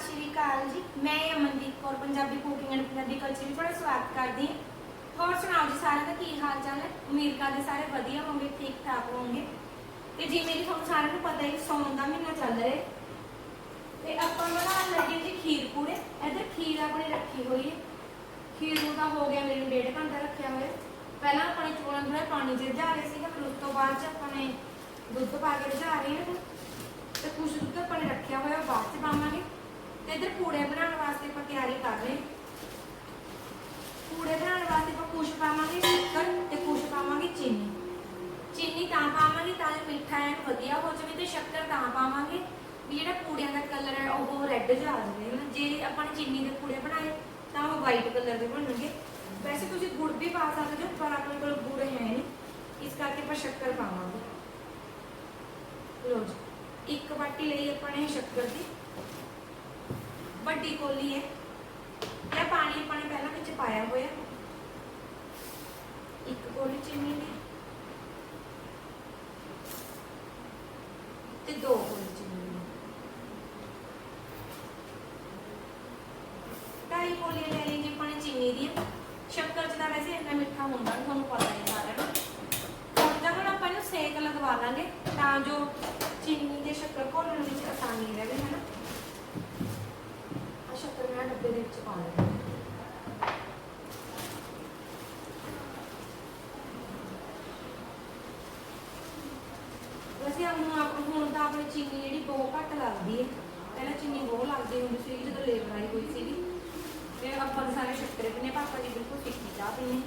ਸਤਿ ਸ਼੍ਰੀ ਅਕਾਲ ਜੀ। ਮੈਂ Amandeep Kaur, Punjabi cooking and Punjabi culture ਵਿੱਚ ਤੁਹਾਡਾ ਸਵਾਗਤ ਕਰਦੀ ਹਾਂ। ਹੋਰ ਸੁਣਾਓ ਜੀ ਸਾਰਿਆਂ ਦਾ, ਕੀ ਹਾਲ ਚਾਲ ਹੈ? ਉਮੀਦ ਕਰਦੇ ਸਾਰੇ ਵਧੀਆ ਹੋਣਗੇ, ਠੀਕ ਠਾਕ ਹੋਣਗੇ। ਤੇ ਜਿਵੇਂ ਕਿ ਤੁਹਾਨੂੰ ਸਾਰਿਆਂ ਨੂੰ ਪਤਾ ਹੈ ਕਿ ਸੌਣ ਦਾ ਮਹੀਨਾ ਚੱਲ ਰਿਹਾ ਤੇ ਆਪਾਂ ਬਣਾਉਣ ਲੱਗੇ ਜੀ ਖੀਰ ਪੂੜੇ। ਇੱਧਰ ਖੀਰ ਆਪਣੇ ਰੱਖੀ ਹੋਈ ਹੈ। ਖੀਰ ਨੂੰ ਤਾਂ ਹੋ ਗਿਆ ਮੇਰੇ ਨੂੰ ਡੇਢ ਘੰਟਾ ਰੱਖਿਆ ਹੋਇਆ ਪਹਿਲਾਂ ਆਪਾਂ ਨੇ ਚੋਲਾਂ ਥੋੜਾ ਪਾਣੀ ਚ ਰਝਾ ਰਹੇ ਸੀਗਾ, ਫਿਰ ਉਸ ਤੋਂ ਬਾਅਦ ਚ ਆਪਾਂ ਨੇ ਦੁੱਧ ਪਾ ਕੇ ਰਝਾ ਰਹੇ ਹਾਂ। ਤੇ ਕੁਝ ਦੁੱਧ ਆਪਾਂ ਨੇ ਰੱਖਿਆ ਹੋਇਆ ਉਹ ਬਾਅਦ ਚ ਪਾਵਾਂਗੇ। ਤੇ ਇੱਧਰ ਪੂੜੇ ਬਣਾਉਣ ਵਾਸਤੇ ਆਪਾਂ ਤਿਆਰੀ ਕਰ ਰਹੇ ਪੂੜੇ ਬਣਾਉਣ ਵਾਸਤੇ ਆਪਾਂ ਕੁਝ ਪਾਵਾਂਗੇ ਸ਼ੱਕਰ ਤੇ ਕੁਝ ਪਾਵਾਂਗੇ ਚੀਨੀ। ਚੀਨੀ ਤਾਂ ਪਾਵਾਂਗੇ ਤਾਂ ਜੋ ਮਿੱਠਾ ਐਨ ਵਧੀਆ ਹੋ ਜਾਵੇ ਤੇ ਸ਼ੱਕਰ ਤਾਂ ਪਾਵਾਂਗੇ। ਵੀ ਜਿਹੜਾ ਪੂੜਿਆਂ ਦਾ ਕਲਰ ਹੈ ਉਹ ਰੈੱਡ ਜਿਹਾ ਆ ਜਾਵੇ ਨਾ ਜੇ ਆਪਾਂ ਨੇ ਚੀਨੀ ਦੇ ਪੂੜੇ ਬਣਾਏ ਤਾਂ ਉਹ ਵਾਈਟ ਕਲਰ ਦੇ ਬਣਨਗੇ। ਵੈਸੇ ਤੁਸੀਂ ਗੁੜ ਵੀ ਪਾ ਸਕਦੇ ਹੋ, ਪਰ ਆਪਣੇ ਕੋਲ ਗੁੜ ਹੈ ਨਹੀਂ। ਇਸ ਕਰਕੇ ਆਪਾਂ ਸ਼ੱਕਰ ਪਾਵਾਂਗੇ। ਲੋ ਜੀ, ਇੱਕ ਬਾਟੀ ਲਈ ਆਪਾਂ ਨੇ ਸ਼ੱਕਰ ਦੀ। ਵੱਡੀ ਕੋਲੀ ਹੈ ਇਹ ਪਾਣੀ ਆਪਾਂ ਨੇ ਪਹਿਲਾਂ ਵਿੱਚ ਪਾਇਆ ਹੋਇਆ। ਇੱਕ ਕੋਲੀ ਚੀਨੀ ਦੀ। ਤੇ ਦੋ ਕੋਲੀ ਚੀਨੀ ਦੀ ਢਾਈ ਕੋਲੀਆਂ ਲੈ ਲਈ ਜੀ ਆਪਾਂ ਨੇ ਚੀਨੀ ਦੀ ਸ਼ੱਕਰ ਚ ਤਾਂ ਵੈਸੇ ਇੰਨਾ ਮਿੱਠਾ ਹੁੰਦਾ ਨਹੀਂ ਤੁਹਾਨੂੰ ਪਤਾ ਹੀ ਸਾਰਿਆਂ ਨੂੰ ਹੁਣ ਤਾਂ ਹੁਣ ਆਪਾਂ ਇਹਨੂੰ ਸੇਕ ਲਗਵਾ ਲਾਂਗੇ ਤਾਂ ਜੋ ਚੀਨੀ ਤੇ ਸ਼ੱਕਰ ਘੋਲਣ ਵਿੱਚ ਆਸਾਨੀ ਰਹੇ ਹੈ ਨਾ ਆ ਸ਼ੱਕਰ ਮੈਂ ਡੱਬੇ ਦੇ ਵਿੱਚ ਪਾ ਲੈਂਦੀ ਹਾਂ। ਵੈਸੇ ਆਪ ਹੁਣ ਤਾਂ ਆਪਣੀ ਚੀਨੀ ਜਿਹੜੀ ਬਹੁਤ ਘੱਟ ਲੱਗਦੀ ਹੈ। ਪਹਿਲਾਂ ਚੀਨੀ ਬਹੁਤ ਲੱਗਦੀ ਹੁੰਦੀ ਸੀ ਜਦੋਂ ਲੇਬਰ ਆਈ ਹੋਈ ਸੀਗੀ। ਤੇ ਆਪਾਂ ਦੇ ਸਾਰੇ ਸ਼ੱਕਰੇ ਪੀਨੇ ਪਾਪਾ ਜੀ ਬਿਲਕੁਲ ਫਿੱਕੀ ਚਾਹ ਪੀਨੇ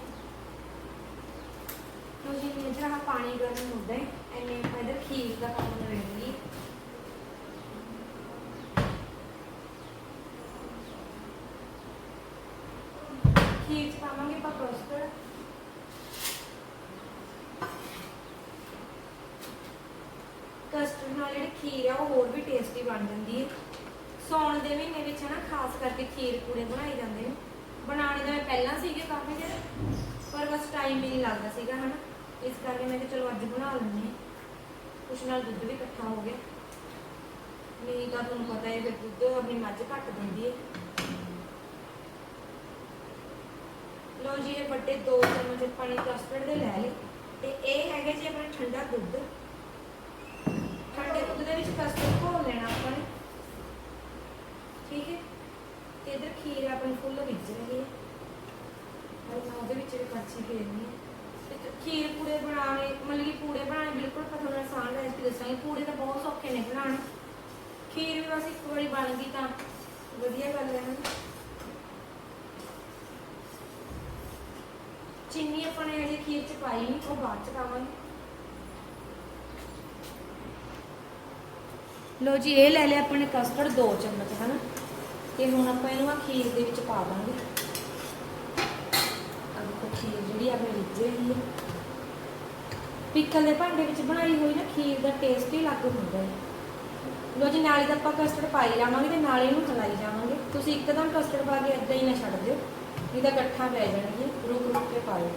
ਤੋ ਜੀ ਇਧਰ ਆ ਪਾਣੀ ਗਰਮ ਹੁੰਦਾ ਹੈ। ਐਨੇ ਆਪਾਂ ਖੀਰ ਦਾ ਕੰਮ ਕਰਾਂਗੇ ਖੀਰ ਪਾਵਾਂਗੇ ਆਪਾਂ ਕਸਟਰਡ ਕਸਟਰਡ ਨਾਲ ਜਿਹੜੀ ਖੀਰ ਆ, ਉਹ ਹੋਰ ਵੀ ਟੇਸਟੀ ਬਣ ਜਾਂਦੀ ਹੈ। ਸੌਣ ਦੇ ਮਹੀਨੇ ਵਿੱਚ ਨਾ ਖਾਸ ਕਰਕੇ ਖੀਰ ਪੂੜੇ ਬਣਾਏ ਜਾਂਦੇ ਨੇ। ਬਣਾਉਣੇ ਤਾਂ ਪਹਿਲਾਂ ਸੀਗੇ ਕਾਫੀ ਦਿਨ, ਪਰ ਬਸ ਟਾਈਮ ਹੀ ਨਹੀਂ ਲੱਗਦਾ ਸੀਗਾ ਹਨਾ। ਇਸ ਕਰਕੇ ਮੈਂ ਕਿਹਾ ਚਲੋ ਅੱਜ ਬਣਾ ਲੈਂਦੇ ਹਾਂ। ਕੁਛ ਨਾਲ ਦੁੱਧ ਵੀ ਇਕੱਠਾ ਹੋ ਗਿਆ। ਨਹੀਂ ਤਾਂ ਤੁਹਾਨੂੰ ਪਤਾ ਹੈ ਫਿਰ ਦੁੱਧ ਆਪਣੀ ਮੱਝ ਘੱਟ ਦਿੰਦੀ ਹੈ। ਲੋ ਜੀ, ਇਹ ਵੱਡੇ ਦੋ ਚਮਚ ਪਾਣੀ ਕਸਟਰਡ ਦੇ ਲੈ ਲਏ। ਤੇ ਇਹ ਹੈਗੇ ਜੀ ਆਪਣਾ ਠੰਡਾ ਦੁੱਧ। ਠੰਡੇ ਦੁੱਧ ਦੇ ਵਿੱਚ ਕਸਟਰਡ ਘੋਲ ਲੈਣਾ ਆਪਾਂ ਨੇ। ਠੀਕ ਹੈ? ਤੇ ਇਧਰ ਖੀਰ ਆਪਣੀ ਫੁੱਲ ਵਿੱਚ ਰਹੀ ਹੈ। ਔਰ ਮੈਂ ਉਹਦੇ ਵਿੱਚ ਵੀ ਕੜਛੀ ਫੇਰਨੀ ਹੈ। ਤੇ ਖੀਰ ਪੂੜੇ ਬਣਾਉਣੇ, ਮਤਲਬ ਕਿ ਪੂੜੇ ਬਣਾਉਣੇ ਬਿਲਕੁਲ ਆਪਾਂ ਆਸਾਨ ਰੈਸਪੀ ਦੱਸਾਂਗੇ। ਪੂੜੇ ਤਾਂ ਬਹੁਤ ਸੌਖੇ ਨੇ ਬਣਾਉਣੇ। ਖੀਰ ਵੀ ਬਸ ਇੱਕ ਵਾਰੀ ਬਣ ਗਈ ਤਾਂ ਵਧੀਆ ਗੱਲ ਹੈ ਨਾ। ਚੀਨੀ ਆਪਾਂ ਨੇ ਅਜੇ ਖੀਰ ਚ ਪਾਈ ਨਹੀਂ ਉਹ ਬਾਅਦ ਚ ਪਾਵਾਂਗੇ। ਲੋ ਜੀ, ਇਹ ਲੈ ਲਿਆ ਆਪਾਂ ਨੇ ਕਸਟਰਡ 2 ਚਮਚ, ਹਨਾ? ਤੇ ਹੁਣ ਆਪਾਂ ਇਹਨੂੰ ਆ ਖੀਰ ਦੇ ਵਿੱਚ ਪਾ ਦਾਂਗੇ। ਆ ਖੀਰ ਜਿਹੜੀ ਆਪਣੀ ਰਿੱਝ ਰਹੀ ਹੈ ਪਿੱਕਲ ਦੇ ਭਾਂਡੇ ਵਿੱਚ ਬਣਾਈ ਹੋਈ ਨਾ, ਖੀਰ ਦਾ ਟੇਸਟ ਹੀ ਅਲੱਗ ਹੁੰਦਾ ਹੈ। ਲੋ ਜੀ, ਨਾਲੇ ਤਾਂ ਆਪਾਂ ਕਸਟਰਡ ਪਾਈ ਜਾਵਾਂਗੇ ਤੇ ਨਾਲੇ ਇਹਨੂੰ ਹਲਾਈ ਜਾਵਾਂਗੇ। ਤੁਸੀਂ ਇੱਕਦਮ ਕਸਟਰਡ ਪਾ ਕੇ ਇਦਾਂ ਹੀ ਨਾ ਛੱਡ ਦਿਓ। ਇਹਦਾ ਇਕੱਠਾ ਪੈ ਜਾਣਗੇ ਰੁਕ ਰੁਕ ਕੇ ਪਾਓ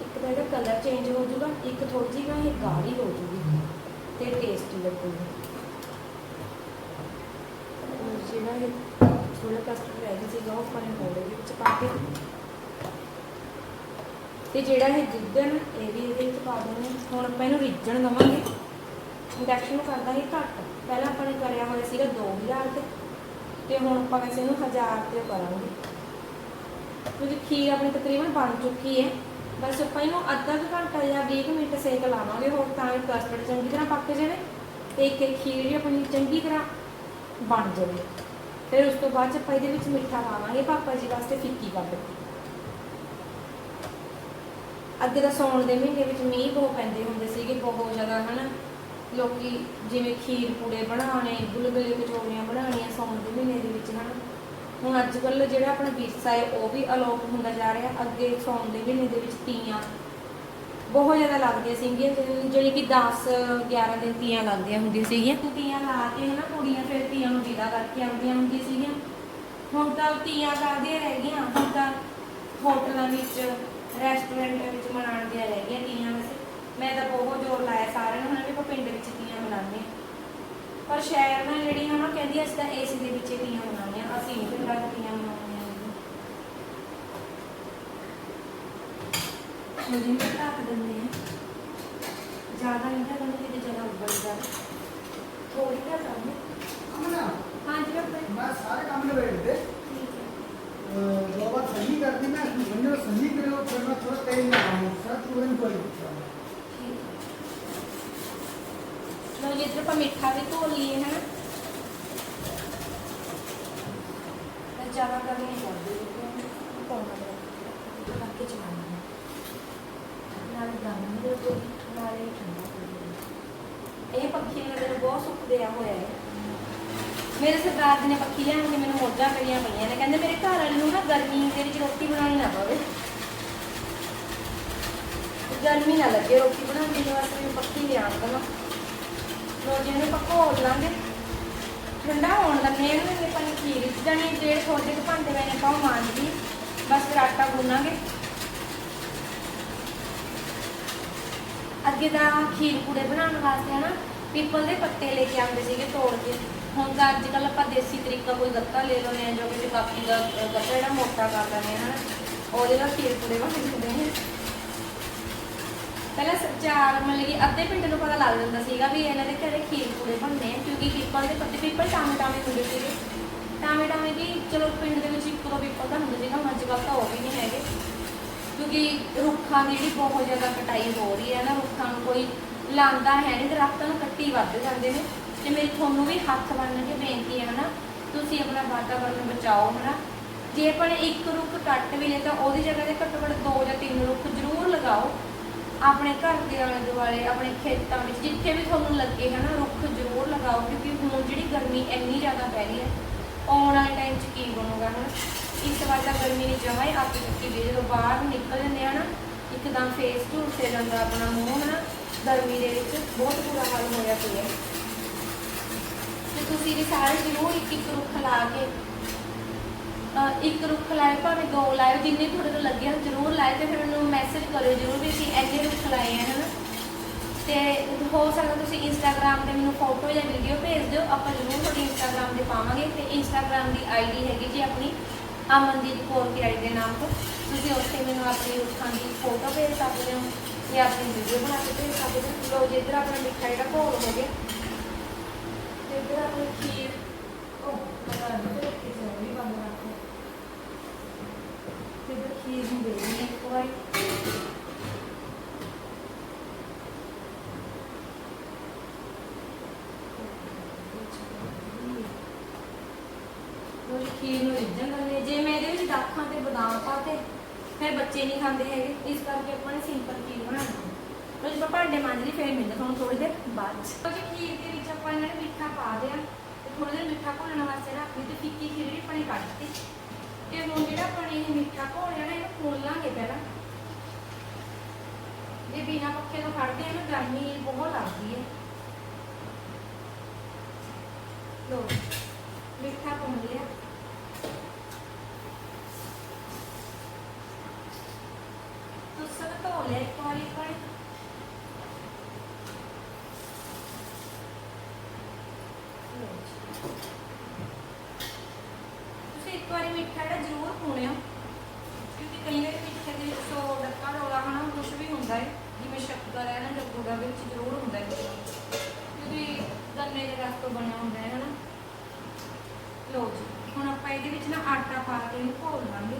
ਇੱਕ ਤਾਂ ਇਹਦਾ ਕਲਰ ਚੇਂਜ ਹੋ ਜਾਊਗਾ ਇੱਕ ਥੋੜੀ ਜਿਹੀ ਨਾ ਇਹ ਗਾੜੀ ਹੋ ਜਾਊਗੀ ਤੇ ਟੇਸਟੀ ਲੱਗੂਗੀ। ਔਰ ਜਿਹੜਾ ਇਹ ਥੋੜਾ ਕਸਟਰਡ ਰਹਿ ਗਿਆ ਸੀਗਾ, ਉਹ ਆਪਾਂ ਨੇ ਮੋੜੇ ਵਿੱਚ ਪਾ ਕੇ ਤੇ ਜਿਹੜਾ ਇਹ ਦੁੱਧ ਇਹ ਵੀ ਇਹਦੇ ਵਿੱਚ ਪਾ ਦੇਣਾ। ਹੁਣ ਆਪਾਂ ਇਹਨੂੰ ਰਿੱਝਣ ਦਵਾਂਗੇ। ਇੰਡਕਸ਼ਨ ਕਰਦਾ ਹੀ ਘੱਟ। ਪਹਿਲਾਂ ਆਪਾਂ ਨੇ ਕਰਿਆ ਹੋਇਆ ਸੀਗਾ 2000 ਤੇ। ਤੇ ਹੁਣ ਆਪਾਂ ਵੈਸੇ ਇਹਨੂੰ 1000 ਤੇ ਕਰਾਂਗੇ। ਕਿਉਂਕਿ ਖੀਰ ਆਪਣੀ ਤਕਰੀਬਨ ਬਣ ਚੁੱਕੀ ਹੈ। ਬਸ ਆਪਾਂ ਇਹਨੂੰ ਅੱਧਾ ਕੁ ਘੰਟਾ ਜਾਂ 20 ਕੁ ਮਿੰਟ ਸੇਕ ਲਾਵਾਂਗੇ, ਹੋਰ ਤਾਂ ਇਹ ਕਸਟਰਡ ਚੰਗੀ ਤਰ੍ਹਾਂ ਪੱਕ ਜਾਵੇ ਤੇ ਇੱਕ ਖੀਰ ਵੀ ਆਪਣੀ ਚੰਗੀ ਤਰ੍ਹਾਂ ਬਣ ਜਾਵੇ। ਫਿਰ ਉਸ ਤੋਂ ਬਾਅਦ 'ਚ ਆਪਾਂ ਇਹਦੇ ਵਿੱਚ ਮਿੱਠਾ ਪਾਵਾਂਗੇ, ਪਾਪਾ ਜੀ ਵਾਸਤੇ ਫਿੱਕੀ ਕੱਢ ਅੱਗੇ ਦਾ ਸੌਣ ਦੇ ਮਹੀਨੇ ਵਿੱਚ ਮੀਂਹ ਬਹੁਤ ਪੈਂਦੇ ਹੁੰਦੇ ਸੀਗੇ, ਬਹੁਤ ਜ਼ਿਆਦਾ, ਹਨਾ? ਲੋਕੀ ਜਿਵੇਂ ਖੀਰ ਪੂੜੇ ਬਣਾਉਣੇ, ਗੁਲਗੁਲੇ ਕਚੌਰੀਆਂ ਬਣਾਉਣੀਆਂ ਸੌਣ ਦੇ ਮਹੀਨੇ ਦੇ ਵਿੱਚ, ਹਨਾ? ਹੁਣ ਅੱਜ ਕੱਲ ਜਿਹੜਾ ਆਪਣਾ ਵਿਰਸਾ ਹੈ, ਉਹ ਵੀ ਅਲੋਪ ਹੁੰਦਾ ਜਾ ਰਿਹਾ। ਅੱਗੇ ਸੌਣ ਦੇ ਮਹੀਨੇ ਦੇ ਵਿੱਚ ਤੀਆਂ ਬਹੁਤ ਜ਼ਿਆਦਾ ਲੱਗਦੀਆਂ ਸੀਗੀਆਂ ਜਿ- ਜਿਹੜੀ ਕਿ 10 11 ਦਿਨ ਤੀਆਂ ਲੱਗਦੀਆਂ ਹੁੰਦੀਆਂ ਸੀਗੀਆਂ। ਤੀਆਂ ਲਾ ਕੇ ਹਨਾ, ਕੁੜੀਆਂ ਫਿਰ ਤੀਆਂ ਨੂੰ ਵਿਦਾ ਕਰਕੇ ਆਉਂਦੀਆਂ ਹੁੰਦੀਆਂ ਸੀਗੀਆਂ। ਹੁਣ ਤਾਂ ਤੀਆਂ ਕਰਦੀਆਂ ਰਹਿ ਗਈਆਂ, ਹੁਣ ਤਾਂ ਹੋਟਲਾਂ ਵਿੱਚ, ਰੈਸਟੋਰੈਂਟਾਂ ਵਿੱਚ ਮਨਾਉਣ ਦੀਆਂ ਰਹਿ ਗਈਆਂ ਤੀਆਂ ਵੈਸੇ। ਮੈਂ ਤਾਂ ਬਹੁਤ ਜ਼ੋਰ ਲਾਇਆ ਸਾਰਿਆਂ ਨੂੰ, ਹਨਾ, ਵੀ ਆਪਾਂ ਪਿੰਡ ਵਿੱਚ ਤੀਆਂ ਮਨਾਉਂਦੇ ਹਾਂ। ਪਰ ਸ਼ਹਿਰ ਨਾਲ ਜਿਹੜੀ ਹਨਾ ਕਹਿੰਦੀ ਅਸੀਂ ਤਾਂ ਏਸੀ ਦੇ ਵਿੱਚ ਹੀ ਤੀਆਂ ਮਨਾਉਂਦੇ ਹਾਂ ਅਸੀਂ ਨਹੀਂ ਪਿੰਡਾਂ 'ਚ ਤੀਆਂ ਮਨਾਉਂਦੇ ਹਾਂ ਮੁਝੇ ਮੈਂ ਢੱਕ ਦਿੰਦੇ ਹਾਂ ਜ਼ਿਆਦਾ ਨਹੀਂ ਤਾਂ ਕਹਿੰਦੇ ਕਿਤੇ ਜਗ੍ਹਾ ਉੱਬਲ ਜਾਵੇ ਥੋੜੀ ਜਿਹਾ ਕਰਨੀ ਅਮਨਾ ਹਾਂਜੀ ਬਾਬਾ ਮੈਂ ਸਾਰੇ ਕੰਮ ਨਿਬੇੜ ਦੇ ਠੀਕ ਹੈ जो बात सही करती मैं समझो सही करे फिर मैं थोड़ा तेज ना आऊँ सर तुरंत कोई ਲੋ ਇੱਧਰ ਆਪਾਂ ਮਿੱਠਾ ਵੀ ਧੋ ਲਈਏ, ਹਨਾ? ਮੈਂ ਜ਼ਿਆਦਾ ਕਰਨੀ ਨਹੀਂ ਪਾਉਣਾ ਹੈ ਕਰਕੇ ਚਲਾਉਣਾ ਨਾਲ ਗਰਮ ਦੇ ਦੋ ਨਾਲੇ ਠੰਡਾ ਕਰ ਦਿਓ। ਇਹ ਪੱਖੀ ਨੇ ਮੈਨੂੰ ਬਹੁਤ ਸੁੱਖ ਦਿਆ ਹੋਇਆ ਹੈ। ਮੇਰੇ ਸਰਦਾਰ ਜੀ ਨੇ ਪੱਖੀ ਲਿਆ ਕੇ ਮੈਨੂੰ ਮੋਜਾਂ ਕਰੀਆਂ ਪਈਆਂ ਨੇ। ਕਹਿੰਦੇ ਮੇਰੇ ਘਰ ਵਾਲੇ ਨੂੰ ਨਾ ਗਰਮੀ ਦੇ ਵਿੱਚ ਰੋਟੀ ਬਣਾਉਣੀ ਨਾ ਪਵੇ। ਗਰਮੀ ਨਾ ਲੱਗੇ ਰੋਟੀ ਬਣਾਉਣ ਦੇ ਵਾਸਤੇ ਮੈਨੂੰ ਪੱਖੀ ਲਿਆ ਦੇਣਾ ਰੋਜ਼ ਇਹਨੂੰ ਪਕੋ ਲਾਂਗੇ। ਠੰਡਾ ਹੋਣ ਲੱਗੇ ਇਹਨੂੰ ਇਹ ਪਾਣੀ ਖੀਰ ਵਿੱਚ ਜਾਣੀ ਜਿਹੜੇ ਛੋਟੇ ਜਿਹੇ ਭਾਂਡੇ ਵਿੱਚ ਆਪਾਂ ਉਹ ਮਾਂਜਦੀ ਬਸ ਫਿਰ ਆਟਾ ਗੁੰਨਾਂਗੇ। ਅੱਗੇ ਦਾ ਖੀਰ ਪੂੜੇ ਬਣਾਉਣ ਵਾਸਤੇ ਹਨਾ ਪੀਪਲ ਦੇ ਪੱਤੇ ਲੈ ਕੇ ਆਉਂਦੇ ਸੀਗੇ ਤੋੜ ਕੇ। ਹੁਣ ਤਾਂ ਅੱਜ ਕੱਲ ਆਪਾਂ ਦੇਸੀ ਤਰੀਕਾ ਕੋਈ ਗੱਤਾ ਲੈ ਲੈਂਦੇ ਆ ਜੋ ਕਿ ਬਾਕੀ ਦਾ ਗੱਤਾ ਜਿਹੜਾ ਮੋਟਾ ਕਰ ਲੈਂਦੇ ਆ ਹਨਾ। ਉਹਦੇ ਨਾਲ ਖੀਰ ਪੂੜੇ ਬਣ ਜਾਂਦੇ ਨੇ ਪਹਿਲਾਂ ਚਾਰ ਮਤਲਬ ਕਿ ਅੱਧੇ ਪਿੰਡ ਨੂੰ ਪਤਾ ਲੱਗ ਜਾਂਦਾ ਸੀਗਾ ਵੀ ਇਹਨਾਂ ਦੇ ਘਰੇ ਖੀਰ ਪੂੜੇ ਬਣਦੇ ਆ, ਕਿਉਂਕਿ ਪੀਪਲ ਦੇ ਪੱਤੇ ਪੀਪਲ ਟਾਵੇਂ ਟਾਵੇਂ ਹੁੰਦੇ ਸੀਗੇ। ਟਾਵੇਂ ਟਾਵੇਂ ਵੀ ਚਲੋ ਪਿੰਡ ਦੇ ਵਿੱਚ ਇੱਕ ਦੋ ਪੀਪਲ ਤਾਂ ਹੁੰਦੇ ਸੀਗਾ, ਹੁਣ ਅੱਜ ਕੱਲ੍ਹ ਤਾਂ ਉਹ ਵੀ ਨਹੀਂ ਹੈਗੇ। ਕਿਉਂਕਿ ਰੁੱਖਾਂ ਦੀ ਜਿਹੜੀ ਬਹੁਤ ਜ਼ਿਆਦਾ ਕਟਾਈ ਹੋ ਰਹੀ ਹੈ ਨਾ, ਰੁੱਖਾਂ ਨੂੰ ਕੋਈ ਲਾਂਦਾ ਹੈ ਨਹੀਂ ਦਰਖਤਾਂ ਨੂੰ ਕੱਟੀ ਵੱਧ ਜਾਂਦੇ ਨੇ। ਤੇ ਮੇਰੀ ਤੁਹਾਨੂੰ ਵੀ ਹੱਥ ਬੰਨ੍ਹ ਕੇ ਬੇਨਤੀ ਹੈ ਨਾ, ਤੁਸੀਂ ਆਪਣਾ ਵਾਤਾਵਰਨ ਬਚਾਓ ਹਨਾ। ਜੇ ਆਪਾਂ ਨੇ ਇੱਕ ਰੁੱਖ ਕੱਟ ਵੀ ਲਿਆ ਤਾਂ ਉਹਦੀ ਜਗ੍ਹਾ ਤੇ ਘੱਟੋ ਘੱਟ ਦੋ ਜਾਂ ਤਿੰਨ ਰੁੱਖ ਜ਼ਰੂਰ ਲਗਾਓ। ਆਪਣੇ ਘਰ ਦੇ ਆਲੇ ਦੁਆਲੇ, ਆਪਣੇ ਖੇਤਾਂ ਵਿੱਚ, ਜਿੱਥੇ ਵੀ ਤੁਹਾਨੂੰ ਲੱਗੇ ਹਨਾ, ਰੁੱਖ ਜ਼ਰੂਰ ਲਗਾਓ, ਕਿਉਂਕਿ ਹੁਣ ਜਿਹੜੀ ਗਰਮੀ ਇੰਨੀ ਜ਼ਿਆਦਾ ਪੈ ਰਹੀ ਹੈ, ਆਉਣ ਵਾਲੇ ਟਾਈਮ 'ਚ ਕੀ ਬਣੂਗਾ ਹਨਾ ਇਸ ਵਾਰ ਤਾਂ ਗਰਮੀ ਨੇ ਜਮਾਂ ਹੀ ਅੱਤ ਵੀ ਜਦੋਂ ਬਾਹਰ ਨਿਕਲ ਜਾਂਦੇ ਆ ਨਾ, ਇੱਕਦਮ ਫੇਸ ਝੁਲਸੇ ਜਾਂਦਾ ਆਪਣਾ ਮੂੰਹ ਹਨਾ, ਗਰਮੀ ਦੇ ਵਿੱਚ ਬਹੁਤ ਬੁਰਾ ਹਾਲ ਹੋਇਆ ਪਿਆ ਹੈ। ਤੇ ਤੁਸੀਂ ਵੀ ਸਾਰੇ ਜ਼ਰੂਰ ਇੱਕ ਇੱਕ ਰੁੱਖ ਲਾ ਕੇ ਅਹ ਇੱਕ ਰੁੱਖ ਲਾਏ, ਭਾਵੇਂ ਦੋ ਲਾਏ, ਜਿੰਨੇ ਤੁਹਾਡੇ ਤੋਂ ਲੱਗੇ ਹਨ ਜ਼ਰੂਰ ਲਾਏ ਤੇ ਫਿਰ ਮੈਨੂੰ ਮੈਸੇਜ ਕਰਿਓ ਜ਼ਰੂਰ ਵੀ ਅਸੀਂ ਇੰਨੇ ਰੁੱਖ ਲਾਏ ਆ, ਹਨਾ? ਤੇ ਹੋ ਸਕਦਾ ਤੁਸੀਂ ਇੰਸਟਾਗ੍ਰam ਤੇ ਮੈਨੂੰ ਫੋਟੋ ਜਾਂ ਵੀਡੀਓ ਭੇਜ ਦਿਓ, ਆਪਾਂ ਜ਼ਰੂਰ ਤੁਹਾਡੀ ਇੰਸਟਾਗ੍ਰam ਤੇ ਪਾਵਾਂਗੇ ਤੇ ਇੰਸਟਾਗ੍ਰam ਦੀ ਆਈਡੀ ਹੈਗੀ ਜੀ ਆਪਣੀ ਅਮਨਦੀਪ ਕੌਰ ਦੀ ਆਈਡੀ ਦੇ ਨਾਮ ਤੋਂ। ਤੁਸੀਂ ਉੱਥੇ ਮੈਨੂੰ ਆਪਣੀ ਰੁੱਖਾਂ ਦੀ ਫੋਟੋ ਭੇਜ ਸਕਦੇ ਹੋ ਜਾਂ ਆਪਣੀ ਵੀਡੀਓ ਬਣਾ ਕੇ ਭੇਜ ਸਕਦੇ ਹੋ। ਲੋ ਜਿੱਧਰ ਆਪਣਾ ਮਿੱਠਾ ਜਿਹੜਾ ਘੋਲ ਹੋ ਗਿਆ। ਤੇ ਇੱਧਰ ਆਪਣੀ ਖੀਰ ਉਹ ਪਤਾ ਨਹੀਂ ਤੇ ਕਿਸੇ ਵੀ ਬੰਦ ਰੱਖੋ ਤੇ ਇੱਧਰ ਨੂੰ ਦੇ ਇੱਕ ਵਾਰੀ ਉਹ ਖੀਰ ਨੂੰ ਰਿੱਝਣ ਦਿੰਦੇ ਜੇ ਮੈਂ ਇਹਦੇ ਵਿੱਚ ਦਾਖਾਂ ਤੇ ਬਦਾਮ ਪਾਤੇ ਫਿਰ ਬੱਚੇ ਨਹੀਂ ਖਾਂਦੇ ਹੈਗੇ, ਇਸ ਕਰਕੇ ਆਪਾਂ ਨੇ ਸਿੰਪਲ ਖੀਰ ਬਣਾਉਣੀ ਹੈ ਜਦੋਂ ਭਾਂਡੇ ਮਾਂਜ ਲਈ ਫਿਰ ਮਿਲਦੇ ਤੁਹਾਨੂੰ ਥੋੜੀ ਦੇਰ ਬਾਅਦ ਚ। ਕਿਉਂਕਿ ਖੀਰ ਦੇ ਵਿੱਚ ਆਪਾਂ ਇਹਨਾਂ ਨੇ ਮਿੱਠਾ ਪਾ ਦਿਆ ਤੇ ਥੋੜੀ ਦੇਰ ਮਿੱਠਾ ਘੋਲਣ ਵਾਸਤੇ ਰੱਖ ਲਈ ਤੇ ਫਿੱਕੀ ਖੀਰ ਵੀ ਆਪਣੀ ਕੱਢ ਦਿੱਤੀ। ਤੇ ਹੁਣ ਜਿਹੜਾ ਆਪਾਂ ਇਹ ਮਿੱਠਾ ਘੋਲਿਆ ਨਾ ਇਹਨੂੰ ਖੋਲ ਲਾਂਗੇ ਪਹਿਲਾਂ। ਜੇ ਬਿਨਾ ਪੱਖੇ ਤੋਂ ਕੱਢਦੇ ਆ ਨਾ ਗਰਮੀ ਬਹੁਤ ਲੱਗਦੀ ਹੈ। ਲੋ ਮਿੱਠਾ ਭੁੰਨ ਲਿਆ। ਤੁਸੀਂ ਸਭ ਧੋ ਲਿਆ ਇੱਕ ਵਾਰੀ ਇੱਕ ਵਾਰੀ ਮਿੱਠਾ ਜਿਹੜਾ ਜ਼ਰੂਰ ਪਾਉਣਿਓ ਕਿਉਂਕਿ ਕਈ ਵਾਰੀ ਮਿੱਠੇ ਦੇ ਵਿੱਚ ਸੋ ਡੱਕਾ ਰੋਲਾ ਹਨਾ ਕੁਝ ਵੀ ਹੁੰਦਾ ਹੈ ਜਿਵੇਂ ਸ਼ੱਕਰ ਹੈ ਨਾ ਜਾਂ ਗੁੜ ਵਿੱਚ ਜ਼ਰੂਰ ਹੁੰਦਾ ਹੈ ਕਿਉਂਕਿ ਗੰਨੇ ਦੇ ਰਸ ਤੋਂ ਬਣਿਆ ਹੁੰਦਾ ਹੈ ਹਨਾ। ਲਓ ਜੀ, ਹੁਣ ਆਪਾਂ ਇਹਦੇ ਵਿੱਚ ਨਾ ਆਟਾ ਪਾ ਕੇ ਇਹਨੂੰ ਘੋਲ ਲਾਂਗੇ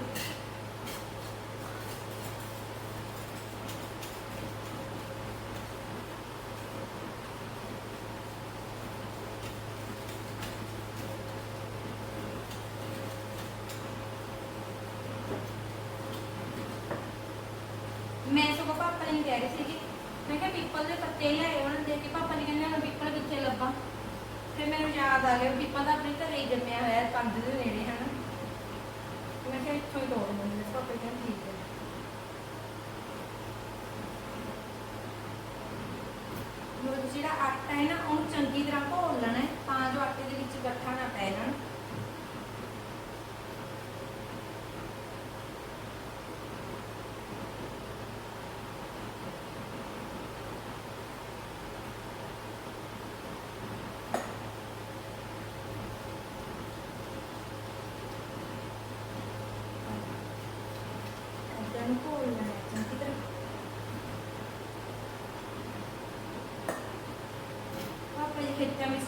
ਮੈਂ ਸਗੋਂ ਪਾਪਾ ਨੇ ਕਹਿ ਰਹੀ ਸੀ ਕਿ ਮੈਂ ਕਿਹਾ ਪਿੱਪਲ ਦੇ ਪੱਤੇ ਲਿਆਏ ਉਹਨਾਂ ਨੇ ਦੇਖ ਕੇ ਪਾਪਾ ਨੇ ਕਹਿੰਦੇ ਮੈਂ ਪਿੱਪਲ ਕਿੱਥੇ ਲੱਭਾਂ ਫਿਰ ਮੈਨੂੰ ਯਾਦ ਆ ਗਿਆ ਵੀ ਪਿੱਪਲ ਤਾਂ ਆਪਣੇ ਘਰੇ ਹੀ ਜੰਮਿਆ ਹੋਇਆ ਦੇ ਨੇੜੇ ਹਨ ਮੈਂ ਕਿਹਾ ਇੱਥੋਂ ਹੀ ਤੋੜ ਲੈਂਦੇ ਹਾਂ। ਪਾਪਾ ਕਹਿੰਦੇ ਠੀਕ ਹੈ ਜਿਹੜਾ ਆਟਾ ਹੈ ਨਾ, ਉਹਨੂੰ ਚੰਗੀ ਤਰ੍ਹਾਂ ਘੋਲ ਲੈਣਾ ਤਾਂ ਜੋ ਆਟੇ ਦੇ ਵਿੱਚ ਗੱਠਾ ਨਾ ਪੈ ਜਾਣ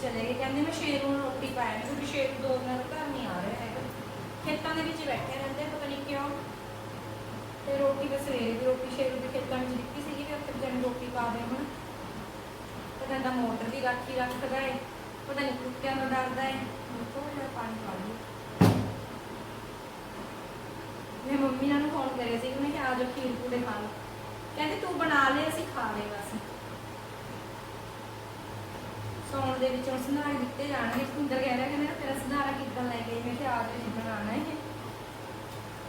ਚਲੇ ਗਏ ਕਹਿੰਦੇ ਮੈਂ ਸ਼ੇਰ ਨੂੰ ਰੋਟੀ ਪਾਇਆ ਕਿਉਂਕਿ ਸ਼ੇਰ ਦੋ ਦਿਨਾਂ ਤੋਂ ਘਰ ਨਹੀਂ ਆ ਰਿਹਾ ਹੈਗਾ। ਖੇਤਾਂ ਦੇ ਵਿੱਚ ਬੈਠੇ ਰਹਿੰਦੇ ਪਤਾ ਨਹੀਂ ਕਿਉਂ। ਤੇ ਰੋਟੀ ਬਸ ਸਵੇਰੇ ਦੀ ਰੋਟੀ, ਸ਼ੇਰ ਦੇ ਖੇਤਾਂ ਵਿੱਚ ਦਿੱਤੀ ਸੀਗੀ ਵੀ ਉੱਥੇ ਜਨ ਰੋਟੀ ਪਾ ਦੇ ਹੁਣ। ਪਤਾ ਨਹੀਂ ਮੋਟਰ ਦੀ ਰਾਖੀ ਰੱਖਦਾ ਹੈ ਪਤਾ ਨਹੀਂ ਕੁੱਤਿਆਂ ਨੂੰ ਡਰਦਾ ਹੈ ਥੋੜਾ ਜਿਹਾ ਪਾਣੀ ਪਾ ਲਓ ਮੈਂ ਮੰਮੀ ਨਾਲ ਫੋਨ ਕਰਿਆ ਸੀ ਕਿ ਮੈਂ ਕਿਹਾ ਆ ਜਾਓ ਖੀਰ ਪੂੜੇ ਖਾ ਲਓ। ਕਹਿੰਦੇ ਤੂੰ ਬਣਾ ਲੈ, ਅਸੀਂ ਖਾ ਲਏ ਬਸ। ਸੌਣ ਦੇ ਵਿੱਚ ਸੰਧਾਰੇ ਦਿੱਤੇ ਜਾਣਗੇ। ਸੁੰਦਰ ਕਹਿ ਰਿਹਾ ਕਿ ਤੇਰਾ ਸੰਧਾਰਾ ਕਿੱਦਾਂ ਲੈ ਕੇ ਮੈਂ ਕਿਹਾ ਆ ਜਾਓ ਬਣਾਉਣਾ ਹੈ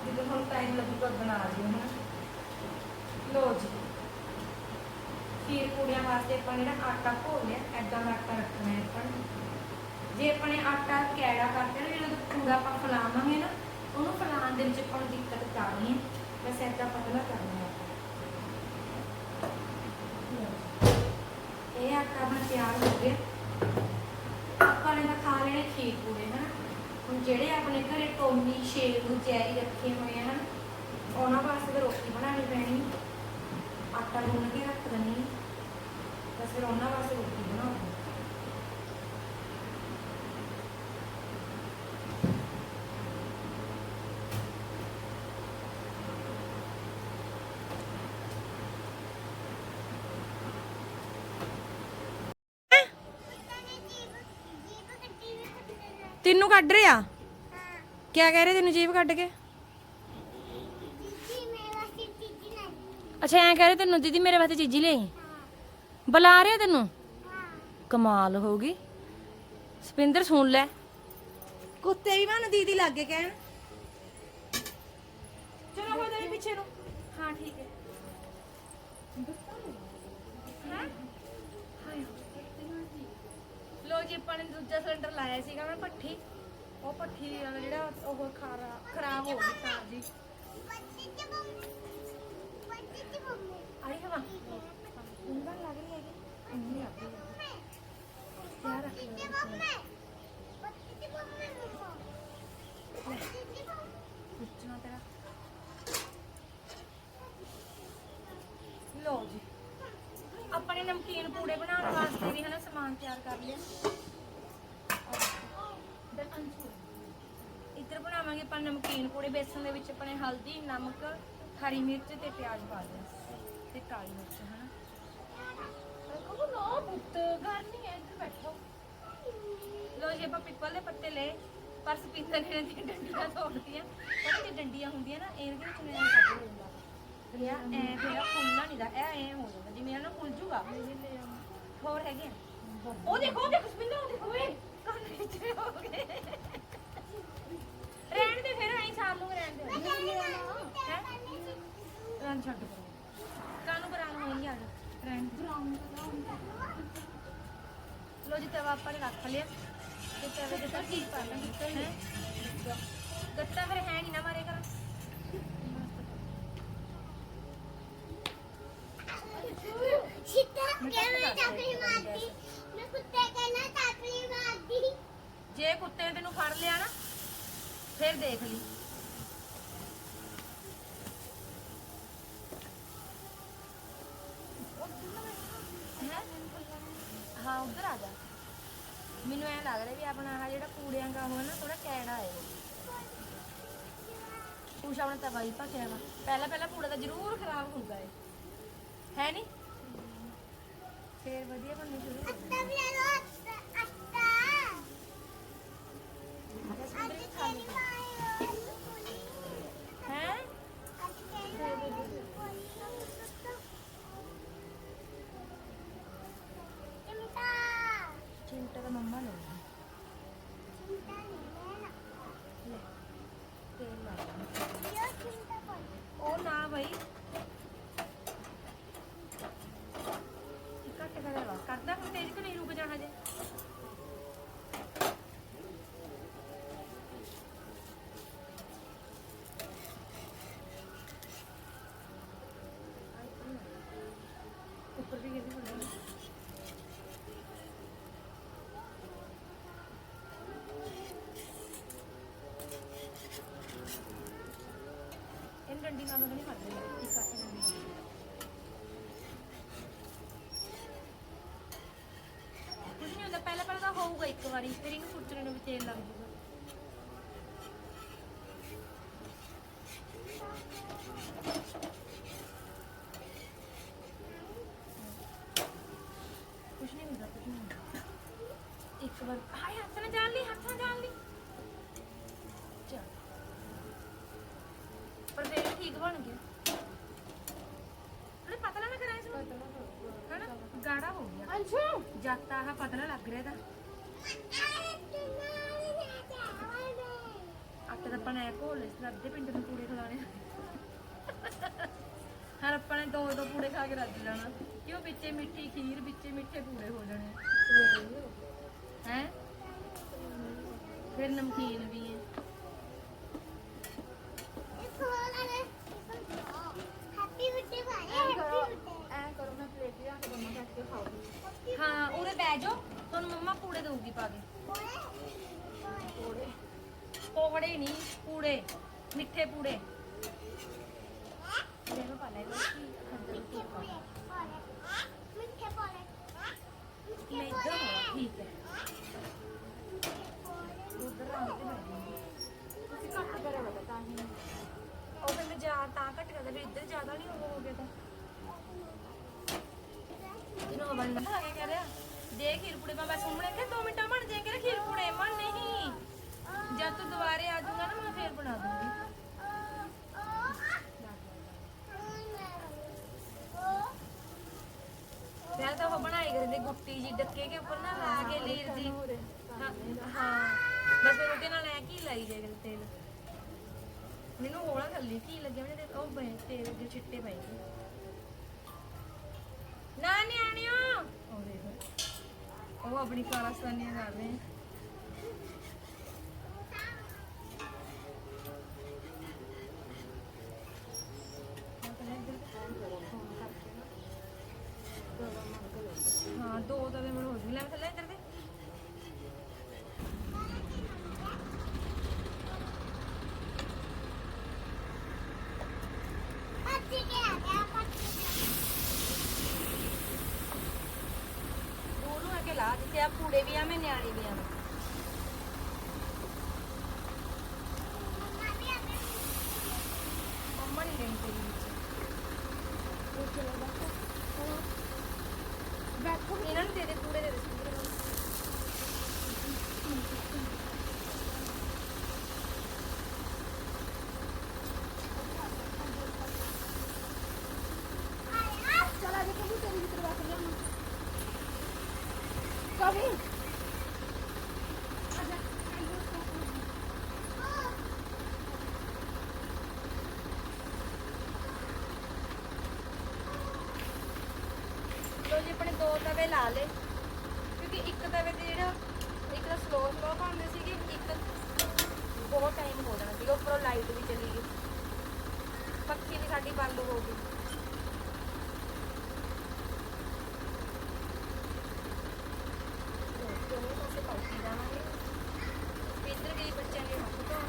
ਜਦੋਂ ਹੁਣ ਟਾਈਮ ਲੱਗੂਗਾ, ਬਣਾ ਦਿਓ ਹੁਣ ਲੋ ਜੀ। ਖੀਰ ਪੂੜਿਆਂ ਵਾਸਤੇ ਆਪਾਂ ਜਿਹੜਾ ਆਟਾ ਘੋਲ ਲਿਆ। ਐਦਾਂ ਦਾ ਆਟਾ ਰੱਖਣਾ ਹੈ ਆਪਾਂ ਨੇ। ਜੇ ਆਪਣੇ ਆਟਾ ਕੈੜਾ ਕਰਦੇ ਨਾ ਜਦੋਂ ਪੂੜਾ ਆਪਾਂ ਫਲਾਵਾਂਗੇ ਨਾ, ਉਹਨੂੰ ਫਲਾਉਣ ਦੇ ਵਿੱਚ ਆਪਾਂ ਨੂੰ ਦਿੱਕਤ ਕਰਨੀ ਹੈ। ਬਸ ਐਦਾਂ ਪਤਲਾ ਕਰਨਾ ਹੈ ਇਹ ਆਟਾ ਆਪਣਾ ਤਿਆਰ ਹੋ ਗਿਆ। ਆਪਾਂ ਨੇ ਤਾਂ ਖਾ ਲੈਣੇ ਖੀਰ ਪੂਰੇ ਹਨਾ? ਹੁਣ ਜਿਹੜੇ ਆਪਣੇ ਘਰੇ ਟੋਮੀ ਸ਼ੇਰੂ ਚੈਰੀ ਰੱਖੇ ਹੋਏ ਹਨ? ਉਹਨਾਂ ਵਾਸਤੇ ਤਾਂ ਰੋਟੀ ਬਣਾਉਣੀ ਪੈਣੀ। ਆਟਾ ਗੁੰਨ ਕੇ ਰੱਖ ਦਨੀ ਬਸ ਫਿਰ ਉਹਨਾਂ ਵਾਸਤੇ ਰੋਟੀ ਬਣਾਉਣੀ ਤੈਨੂੰ ਕੱਢ ਰਿਹਾ? ਕਿਆ ਕਹਿ ਰਹੇ ਤੈਨੂੰ ਜੀਭ ਕੱਢ ਕੇ? ਅੱਛਾ, ਐਂ ਕਹਿ ਰਹੇ ਤੈਨੂੰ ਦੀਦੀ ਮੇਰੇ ਵਾਸਤੇ ਚੀਜ਼ੀ ਲਈ ਬੁਲਾ ਰਿਹਾ ਤੈਨੂੰ? ਕਮਾਲ ਹੋ ਗਈ। ਸਪਿੰਦਰ, ਸੁਣ ਲੈ। ਕੁੱਤੇ ਵੀ ਮਨ ਦੀਦੀ ਲੱਗੇ ਕਹਿਣ। ਚਲੋ, ਹੋ ਜਾਈ ਪਿੱਛੇ ਨੂੰ। ਹਾਂ, ਠੀਕ ਹੈ। ਹਾਏ। ਲੋ ਜੀ ਆਪਾਂ ਨੇ ਦੂਜਾ ਸਿਲੰਡਰ ਲਾਇਆ ਸੀਗਾ ਮੈਂ ਭੱਠੀ, ਉਹ ਭੱਠੀ ਵਾਲਾ ਜਿਹੜਾ ਉਹ ਖਾਰਾ, ਖਰਾਬ ਹੋ ਗਈ ਤਾਂ ਜੀ। ਆਈ ਹਵਾ। ਉਂਗਲ ਲੱਗ ਰਹੀ ਹੈਗੀ। ਇੰਨੀ ਲੱਗ ਰਹੀ ਪੁੱਛਣਾ ਤੇਰਾ। ਲੋ ਜੀ। ਆਪਣੇ ਨਮਕੀਨ ਪੂੜੇ ਬਣਾਉਣ ਵਾਸਤੇ ਵੀ ਹਨਾ ਸਮਾਨ ਤਿਆਰ ਕਰ ਲਿਆ। ਇੱਧਰ ਬਣਾਵਾਂਗੇ ਆਪਾਂ ਨਮਕੀਨ ਪੂੜੇ ਬੇਸਨ ਦੇ ਵਿੱਚ ਆਪਾਂ ਹਲਦੀ, ਨਮਕ, ਹਰੀ ਮਿਰਚ ਤੇ ਪਿਆਜ਼ ਪਾ ਲਿਆ ਤੇ ਕਾਲੀ ਮਿਰਚ, ਹਨਾ? ਕਹੋ ਨਾ ਪੁੱਤ, ਘਰ ਨਹੀਂ ਹੈ ਇੱਧਰ ਬੈਠੋ। ਲੋ ਜੀ, ਆਪਾਂ ਪਿੱਪਲ ਦੇ ਪੱਤੇ ਲਏ। ਪਰ ਸਪੀਕਰ ਨੇ ਦੀਆਂ ਡੰਡੀਆਂ ਤੋੜਦੀਆਂ ਪਤਾ ਕਿ ਡੰਡੀਆਂ ਹੁੰਦੀਆਂ ਨਾ ਇਹਦੇ ਵਿੱਚ ਮੈਂ ਕੱਢ ਲੂੰਗਾ ਇਹ ਐ ਫਿਰ ਫੁੱਲਣਾ ਨਹੀਂ ਦਾ ਇਹ ਐ ਹੋ ਜਾਂਦਾ। ਜਿਵੇਂ ਇਹਨਾਂ ਫੁੱਲ ਜੂਗਾ। ਹੋਰ ਹੈਗੇ ਉਹ ਦੇਖੋ ਦੇਖੋ, ਸਪਿੰਦਰ, ਉਹ ਦੇਖੋ, ਓਏ। ਵਿੱਚ ਹੋ ਗਏ? ਰਹਿਣ ਦੇ ਫਿਰ ਐਂ ਸਾਲ ਨੂੰ ਰਹਿਣ ਦੇ। ਹੈ ਰਨ ਛੱਡ ਪਰੋ। ਕਾਨੂੰ ਬਰਾਨ ਹੋਈ ਆ ਰਹਿਣ ਬਰਾਨ ਲੋ ਜੀ ਤਵਾ ਆਪਾਂ ਨੇ ਰੱਖ ਲਿਆ। ਤੇ ਤਵੇ ਦੇ ਤਾਂ ਠੀਕ ਪਾ ਲਾਂਗੇ ਹੈ? ਗੱਟਾ ਫਿਰ ਹੈ ਨਹੀਂ ਨਾ ਮਾਰੇ ਕਰ ਜੇ ਕੁੱਤੇ ਨੇ ਤੈਨੂੰ ਫੜ ਲਿਆ ਨਾ, ਫਿਰ ਦੇਖ ਲਈ। ਹੈਂ? ਹਾਂ, ਉਧਰ ਆ ਜਾ। ਮੈਨੂੰ ਐ ਲੱਗ ਰਿਹਾ ਵੀ ਆਪਣਾ ਆਹ ਜਿਹੜਾ ਕੂੜਿਆਂ ਦਾ ਉਹ ਨਾ ਥੋੜਾ ਕੈੜਾ ਹੈ ਕੁਛ ਆਪਣਾ ਤਵਾ ਹੀ ਭਖਿਆ ਵਾ। ਪਹਿਲਾਂ ਪਹਿਲਾਂ ਕੂੜਾ ਤਾਂ ਜ਼ਰੂਰ ਖਰਾਬ ਹੁੰਦਾ ਹੈ ਹੈ ਨਹੀਂ ਫੇਰ ਵਧੀਆ ਬਣਨੀ ਸ਼ੁਰੂ ਹੋ ਜਾਂਦੀ ਚਿੰਟਾ ਦਾ ਮੰਮਾ ਨੇ ਲੈ ਤੇਲ ਲਾ ਲਾ। ਉਹ ਨਾ ਬਈ ਘੱਟ ਕਰ ਲਾ ਕਰਦਾ ਫਿਰ ਤੇਜ਼ ਕਿ ਨਹੀਂ ਰੁਕ ਜਾਣਾ ਜੇ ਉੱਪਰ ਵੀ ਗਿਰਦੀ ਪਈ ਇਹ ਡੰਡੀ ਨਾਲ ਨਹੀਂ ਫੜਦੇ ਇੱਕ ਕੱਟ ਡੰਡੀ ਕੁਝ ਨਹੀਂ ਹੁੰਦਾ ਪਹਿਲਾਂ ਪਹਿਲਾਂ ਤਾਂ ਹੋਊਗਾ ਇੱਕ ਵਾਰੀ, ਫਿਰ ਇਹਨੂੰ ਕੁਰਚਣੇ ਨੂੰ ਵੀ ਤੇਲ ਲੱਗ ਜੂਗਾ ਕੁਛ ਨਹੀਂ ਹੁੰਦਾ ਕੁਛ ਨਹੀਂ ਹੁੰਦਾ ਇੱਕ ਵਾਰ ਹਾਏ ਹੱਥ ਨਾਲ ਜਾਣ ਲਈ ਹੱਥ ਨਾਲ ਜਾਣ ਲਈ ਚੱਲ ਪਰ ਫਿਰ ਇਹ ਠੀਕ ਬਣ ਗਿਆ ਅਰੇ ਪਤਲਾ ਨਾ ਕਰਾਂ ਇਸ ਨੂੰ ਹਨਾ ਗਾੜਾ ਹੋ ਗਿਆ ਅੰਸ਼ੂ ਜੱਤ ਆਹ ਪਤਲਾ ਲੱਗ ਰਿਹਾ ਤਾਂ ਆਟਾ ਤਾਂ ਆਪਾਂ ਨੇ ਘੋਲ ਇਸ ਅੱਧੇ ਪਿੰਡ ਨੂੰ ਪੂੜੇ ਖਿਲਾਣੇ ਹਰ ਆਪਣੇ ਦੋ ਦੋ ਪੂੜੇ ਖਾ ਕੇ ਰੱਜ ਜਾਣਾ। ਕਿਉਂ ਵਿੱਚੇ ਮਿੱਠੀ ਖੀਰ, ਵਿੱਚੇ ਮਿੱਠੇ ਪੂੜੇ ਹੋ ਜਾਣੇ ਹੈ? ਫਿਰ ਨਮਕੀਨ ਵੀ ਹੈ ਐ ਕਰੋ ਮੈਂ ਪਲੇਟ ਲਿਆ ਕੇ ਦਮਾ ਕੱਟ ਕੇ ਖਾਊਗੀ ਹਾਂ ਉਰੇ ਬਹਿ ਜਾਓ ਤੁਹਾਨੂੰ ਮੰਮਾ ਪੂੜੇ ਦਊਗੀ ਪਾ ਕੇ ਥੋੜੇ ਪੋੜੇ ਨਹੀਂ ਪੂੜੇ ਮਿੱਠੇ ਪੂੜੇ ਇਹਨੂੰ ਪਾ ਲੈ ਮੈਂ ਇੱਧਰ ਹਾਂ, ਠੀਕ ਹੈ ਉਧਰ ਰੰਗ ਤੇ ਬੈਠ ਜਾਊਂਗੀ। ਤੁਸੀਂ ਘੱਟ ਕਰਿਆ ਵਾ ਤਾਂ ਹੀ ਉਹ ਫਿਰ ਮੈਂ ਜਾ ਤਾਂ ਘੱਟ ਕਰਦਾ ਫਿਰ ਇੱਧਰ ਜ਼ਿਆਦਾ ਨਹੀਂ ਉਹ ਹੋ ਗਿਆ ਤਾਂ ਜਿਹਨੂੰ ਬਣ ਲੱਗਾ ਕੇ ਕਹਿ ਰਿਹਾ ਦੇ ਖੀਰ ਪੂੜੇ ਮੈਂ ਬਸ ਸਾਹਮਣੇ ਕਿ 2 ਮਿੰਟਾਂ ਬਣ ਜਾਏਗੇ ਨਾ ਖੀਰ ਪੂੜੇ ਮਨ ਨਹੀਂ ਜਦ ਤੂੰ ਦੁਬਾਰੇ ਆ ਜਾਊਗਾ ਨਾ ਮੈਂ ਫੇਰ ਬਣਾ ਦੂੰਗੀ ਪਹਿਲਾਂ ਤਾਂ ਉਹ ਬਣਾਈ ਕਰਦੇ ਗੁੱਟੀ ਜੀ ਡੱਕੇ ਕੇ ਉੱਪਰ ਨਾ ਲਾ ਕੇ ਲੀਰ ਜੀ। ਹਾਂ ਹਾਂ। ਬਸ ਫਿਰ ਉਹਦੇ ਨਾਲ ਐ ਕੀ ਲਾਈ ਜਾਏਗਾ ਤੇਲ? ਮੈਨੂੰ ਹੋਲਾ ਥੱਲੇ ਕੀ ਲੱਗਿਆ, ਮੈਨੂੰ ਤੇ ਉਹ ਬਣੇ, ਤੇਲ ਦੇ ਛਿੱਟੇ ਪਏ ਨੇ ਨਾ ਨਿਆਣਿਓ! ਉਹ ਦੇਖੋ। ਉਹ ਆਪਣੀ ਕਾਰਸਤਾਨੀਆਂ ਕਰ ਰਹੇ ਨੇ ਹਾਂ ਦੋ ਤਵੇ ਮੜ ਹੋ ਜੂ ਲੈ ਮੈਂ ਥੱਲੇ ਇੱਧਰ ਦੇ ਦੂਰ ਨੂੰ ਆ ਕੇ ਜਿੱਥੇ ਆ ਪੂੜੇ ਵੀ ਆ ਮੈਂ ਨਿਆਣੇ ਵੀ ਆ ਮੰਮਾ ਨਹੀਂ ਲੈਣੀ ਤੇਰੀ ਵਿੱਚ ਬੈਠੋ ਇਹਨਾਂ ਨੂੰ ਦੇ ਦੇ ਪੂੜੇ ਦੇ ਦੇ ਸਿੱਧੇ ਨੂੰ। ਚਲਾ ਜੇ ਕਬੂ ਤੇਰੀ ਭੀतर ਬਾਤ ਲਿਆ ਕਵੀ ਲੋ ਜੀ ਆਪਣੇ ਦੋ ਤਵੇ ਲਾ ਲੇ ਕਿਉਂਕਿ ਇੱਕ ਤਵੇ ਤੇ ਜਿਹੜਾ ਇੱਕ ਤਾਂ ਸਲੋ ਸਲੋ ਬਣਦੇ ਸੀਗੇ ਇੱਕ ਬਹੁਤ ਟਾਈਮ ਹੋ ਜਾਣਾ ਸੀਗਾ ਉੱਪਰੋਂ ਲਾਈਟ ਵੀ ਚਲੀ ਗਈ ਪੱਖੀ ਵੀ ਸਾਡੀ ਬੰਦ ਹੋ ਗਈ ਦੋਵੇਂ ਪਾਸੇ ਪਲਟੀ ਜਾਵਾਂਗੇ ਇੱਧਰ ਗਈ ਬੱਚਿਆਂ ਦੇ ਹੱਥ ਤੋਂ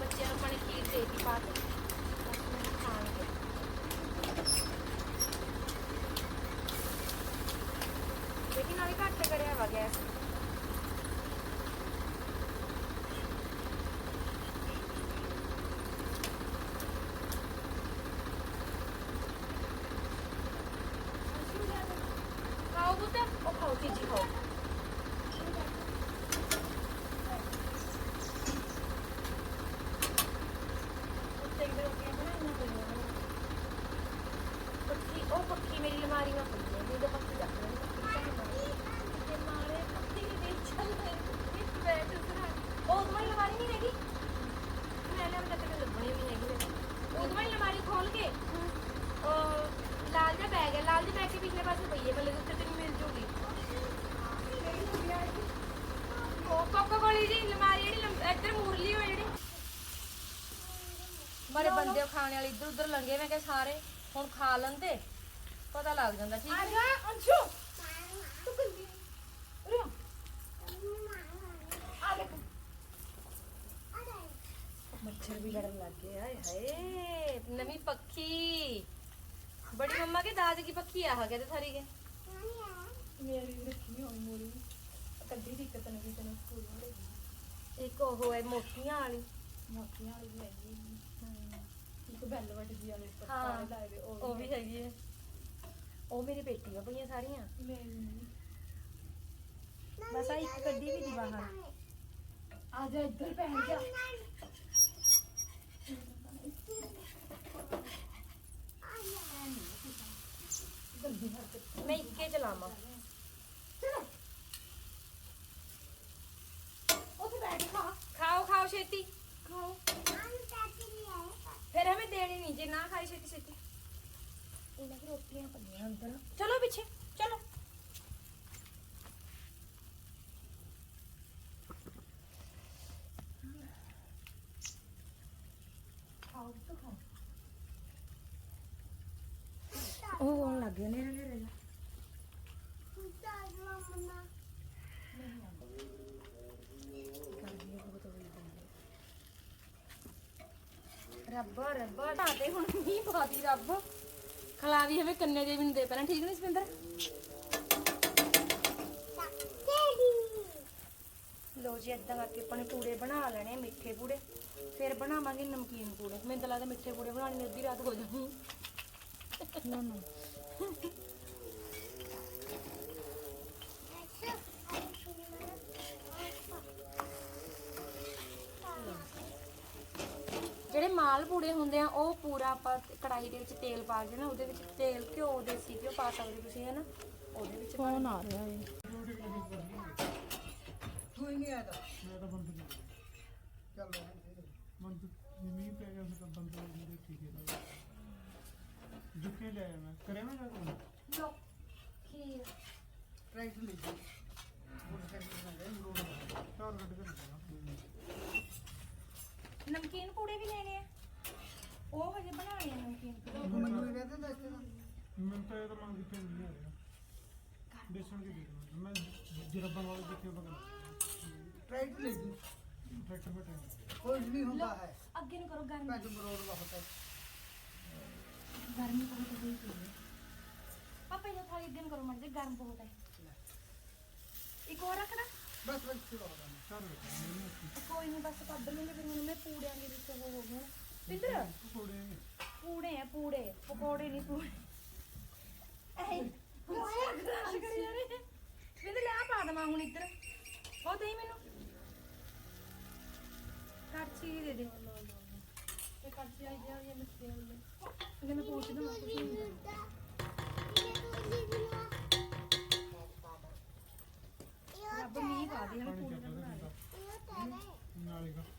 ਬੱਚਿਆਂ ਨੂੰ ਪਾਣੀ ਖੀਰ ਦੇ ਦਿੱਤੀ ਪਾ ਕੇ ਬਸ ਮੈਨੂੰ ਖਾਣਗੇ ਲੇਕਿਨ ਨਾਲੇ ਘੱਟ ਕਰਿਆ ਵਾ ਗੈਸ ਖਾਓ ਬੁੱਤ ਉਹ ਖਾਓ ਚੀਜ਼ੀ ਖਾਓ ਉੱਤੇ ਇੱਕ ਰੋਟੀਆਂ ਬਣਾਈਆਂ ਪਈਆਂ ਨੇ ਪੱਖੀ ਉਹ ਪੱਖੀ ਮੇਰੀ ਅਲਮਾਰੀ ਨਾਲ ਪਈ ਹੈ ਜਿਹਦੇ ਪੱਖੀ ਚੱਕ ਲੈਣੀ ਪੱਖੀ ਤੇ ਮਾਰੇ ਪੱਖੀ ਦੇ ਵਿੱਚ ਚੱਲ ਵਿੱਚ ਬੈਠ ਉਤਰਾ ਉਹ ਤੁਹਾਡੀ ਅਲਮਾਰੀ ਨਹੀਂ ਹੈਗੀ ਮੈਂ ਨਾ ਤੱਕ ਲੱਭਣੀ ਵੀ ਹੈਗੀ ਉਹ ਤੁਹਾਡੀ ਅਲਮਾਰੀ ਖੋਲ ਕੇ ਉਹ ਲਾਲ ਜਿਹਾ ਬੈਗ ਹੈ ਲਾਲ ਜਿਹੇ ਬੈਗ ਦੇ ਪਿਛਲੇ ਪਾਸੇ ਪਈ ਹੈ ਮਤਲਬ ਉੱਤੇ ਤੈਨੂੰ ਮਿਲ ਜੂਗੀ ਉਹ ਕੋਕੋ ਕੋਲੀ ਜੀ ਅਲਮਾਰੀ ਜਿਹੜੀ ਲੰਬ- ਇੱਧਰ ਮੂਰਲੀ ਹੋਈ ਜਿਹੜੀ ਬੜੇ ਬੰਦੇ ਖਾਣੇ ਵਾਲੇ ਇੱਧਰ ਉੱਧਰ ਲੰਗੇ ਮੈਂ ਕਿਹਾ ਸਾਰੇ ਹੁਣ ਖਾ ਲੈਂਦੇ ਪਤਾ ਲੱਗ ਜਾਂਦਾ ਠੀਕ ਹੈ? ਜਾ ਅੰਸ਼ੂ! ਤੂੰ ਕਿੰਨੀ ਰਿਆ ਆ ਲੈ ਮੱਛਰ ਵੀ ਲੜਨ ਲੱਗ ਗਏ ਹਾਏ ਹਾਏ ਨਵੀਂ ਪੱਖੀ। ਬੜੀ ਮੰਮਾ ਕੇ ਦਾਦ ਕੀ ਪੱਖੀ ਆ ਗਿਆ ਤੇ ਥਰੀ ਕੇ। ਮੇਰੀ ਰੱਖੀ ਹੋਈ ਮੋਰੀ। ਕੱਢੀ ਦੀ ਕਿਤੇ ਨਾ ਕਿਤੇ ਨੂੰ ਸਕੂਲ ਵਾਲੇ ਦੀ। ਇੱਕ ਉਹ ਹੈ ਮੋਟੀਆਂ ਵਾਲੀ। ਮੋਤੀਆਂ ਵਾਲੀ ਵੀ ਹੈਗੀ। ਇੱਕ ਬੈਲ ਵੱਜਦੀ ਵਾਲੇ ਉੱਪਰ ਹਾਂ ਤਾਰੇ ਲਾਏ ਵੇ ਉਹ ਵੀ ਹੈਗੀ ਹੈ ਉਹ ਮੇਰੀ ਬੇਟੀਆਂ ਪਈਆਂ ਸਾਰੀਆਂ। ਮੇਰੀ ਬਸ ਆ ਇੱਕ ਕੱਢੀ ਵੀ ਦੀ ਬਾਹਰ ਆ ਜਾ ਇੱਧਰ ਬੈਠ ਜਾ। ਜਲਦੀ ਹਰ ਮੈਂ ਇੱਕੇ ਚਲਾਵਾਂ। ਚਲੋ। ਉੱਥੇ ਬੈਠ ਕੇ ਖਾ। ਖਾਓ ਖਾਓ ਛੇਤੀ। ਖਾਓ। ਫਿਰ ਹमें ਦੇਣੀ ਨਹੀਂ ਜੇ ਨਾ ਖਾਈ ਛੇਤੀ ਛੇਤੀ। ਇਹਨਾਂ ਦੀ ਰੋਟੀਆਂ ਪਈਆਂ ਅੰਦਰ। ਚਲੋ ਪਿੱਛੇ ਚਲੋ। ਖਾਓ ਤਾਂ ਖਾਓ। ਉਹ ਆਉਣ ਲੱਗ ਗਏ ਨੇ ਨੇਰੇ ਨਹੀਂ ਰੱਬ ਰੱਬ ਢਾਤੇ ਹੁਣ ਮੀਂਹ ਪਾਦੀ ਰੱਬ। ਖਲਾ ਵੀ ਕੰਨੇ ਦੇ ਵੀ ਨਹੀਂ ਦੇ ਪਹਿਲਾਂ, ਠੀਕ ਨਹੀਂ ਸਪਿੰਦਰ ਲੋ ਜੀ, ਏਦਾਂ ਕਰਕੇ ਆਪਾਂ ਨੇ ਪੂੜੇ ਬਣਾ ਲੈਣੇ, ਮਿੱਠੇ ਪੂੜੇ। ਫਿਰ ਬਣਾਵਾਂਗੇ ਨਮਕੀਨ ਪੂੜੇ। ਮੈਨੂੰ ਤਾਂ ਲੱਗਦਾ ਮਿੱਠੇ ਪੂੜੇ ਬਣਾਉਣੇ ਅੱਧੀ ਰਾਤ ਹੋ ਜਾਣੀ। ਨਾ ਨਾ। ਮਾਲ ਪੂੜੇ ਹੁੰਦੇ ਆ ਉਹ ਪੂਰਾ ਆਪਾਂ ਕੜਾਈ ਦੇ ਵਿੱਚ ਤੇਲ ਪਾ ਕੇ ਨਾ ਉਹਦੇ ਵਿੱਚ ਤੇਲ ਘਿਓ ਦੇਸੀ ਘਿਓ ਪਾ ਸਕਦੇ ਤੁਸੀਂ ਹੈ ਨਾ ਉਹਦੇ ਵਿੱਚ ਫੋਨ ਆ ਰਿਹਾ ਹੈ। ਤੂੰ ਹੀ ਨਹੀਂ ਆਇਆ ਤਾਂ। ਮੈਂ ਤਾਂ ਬੰਦ ਨਹੀਂ ਚੱਲ ਬੰਦ ਮੀਂਹ ਪੈ ਗਿਆ ਸੀ ਤਾਂ ਬੰਦ ਹੋ ਗਿਆ ਠੀਕ ਹੈ ਜੁੱਕੇ ਲੈ ਮੈਂ ਕਰਿਆ ਮੈਂ ਜਾ ਕੇ ਲੋ ਖੀਰ ਟਰੈਕਟਰ ਲੈ ਜੀ ਮੋਟਰਸਾਈਕਲ ਨਾਲ ਗਏ ਰੋਡ ਚਾਰ ਗੱਡ ਕੇ ਲਿਆ ਨਮਕੀਨ ਪੂੜੇ ਵੀ ਲੈਣੇ ਆ? ਉਹ ਹਜੇ ਬਣਾਣੇ ਆ ਨਮਕੀਨ। ਪੂੜੇ ਮੈਨੂੰ ਇਹ ਕਹਿੰਦੇ ਦੱਸ ਤੇ ਮੈਂ ਤਾਂ ਇਹ ਤਾਂ ਮੰਗ ਕੇ ਨਹੀਂ ਆ ਰਿਹਾ ਬੇਸਣ ਕੇ ਦੇ ਦਿਓ ਮੈਂ ਜਰਬਾਂ ਵਾਲੇ ਦੇਖੇ ਬਗਲ ਟਰੈਕਟਰ ਲੈ ਜੀ। ਟਰੈਕਟਰ ਬਟਾ ਕੋਈ ਨਹੀਂ ਹੁੰਦਾ ਹੈ। ਅੱਗੇ ਨੂੰ ਕਰੋ ਗਰਮੀ। ਪੈਜ ਮਰੋੜ ਬਹੁਤ ਹੈ ਗਰਮੀ ਬਹੁਤ ਹੋਈ ਪਈ ਹੈ। ਪਾਪਾ ਇਹ ਥਾਲੀ ਅੱਗੇ ਨੂੰ ਕਰੋ ਮੜ ਗਰਮ ਬਹੁਤ ਹੈ। ਇੱਕ ਹੋਰ ਰੱਖਣਾ ਬਸ ਬਸ ਸ਼ੁਰੂ ਹੋ ਗਿਆ ਚਾਰ ਗੱਡ ਕੋਈ ਨਹੀਂ ਬਸ ਕੱਢ ਲੂੰਗੇ ਫਿਰ ਹੁਣ ਮੈਂ ਪੂੜਿਆਂ ਦੇ ਵਿੱਚ ਉਹ ਹੋ ਗਿਆ ਪਿੰਦਰ ਥੋੜੇ ਪੂੜੇ ਆ ਪੂੜੇ। ਪਕੌੜੇ ਨਹੀਂ ਪੂੜੇ। ਐ। ਕਰਾਸ਼ ਕਰੀ ਜਾ ਰਹੇ ਪਿੰਦਰ ਲੈ ਆ ਪਾ ਦਵਾਂ ਹੁਣ ਇੱਧਰ। ਉਹ ਦੇਈ ਮੈਨੂੰ। ਕਰਚੀ ਦੇ ਦੇ। ਤੇ ਕੱਢ ਜਾਈ ਜਾ ਇਹ ਮਿੱਠੇ ਵਾਲੇ ਇਹਨੇ ਮੈਂ ਪੁੱਛ ਦਵਾਂ ਕੁਝ ਨਹੀਂ ਹੁੰਦਾ। ਰੱਬ ਮੀਂਹ ਪਾ ਦੇ ਹਣ ਪੂੜੇ ਰਿਹਾ ਨਾਲੇ ਦਾ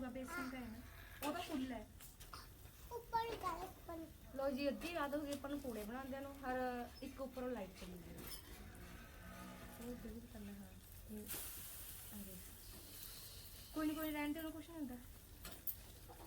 ਦਾ ਹੈ ਨਾ। ਉਹ ਤਾਂ ਫੁੱਲ ਹੈ ਲੋ ਜੀ, ਅੱਧੀ ਰਾਤ ਹੋ ਗਈ, ਆਪਾਂ ਨੂੰ ਪੂੜੇ ਬਣਾਉਂਦੇ ਨੂੰ। ਹਰ ਇੱਕ ਉੱਪਰੋਂ ਲਾਈਟ ਚਲੀ ਗਈ ਉਹ ਕਿਹੜੀ ਕਰਨਾ ਹੈ। ਕੋਈ ਨਹੀਂ ਕੋਈ ਰਹਿਣ ਦੇ ਉਹਨੂੰ ਕੁਛ ਨਹੀਂ ਹੁੰਦਾ।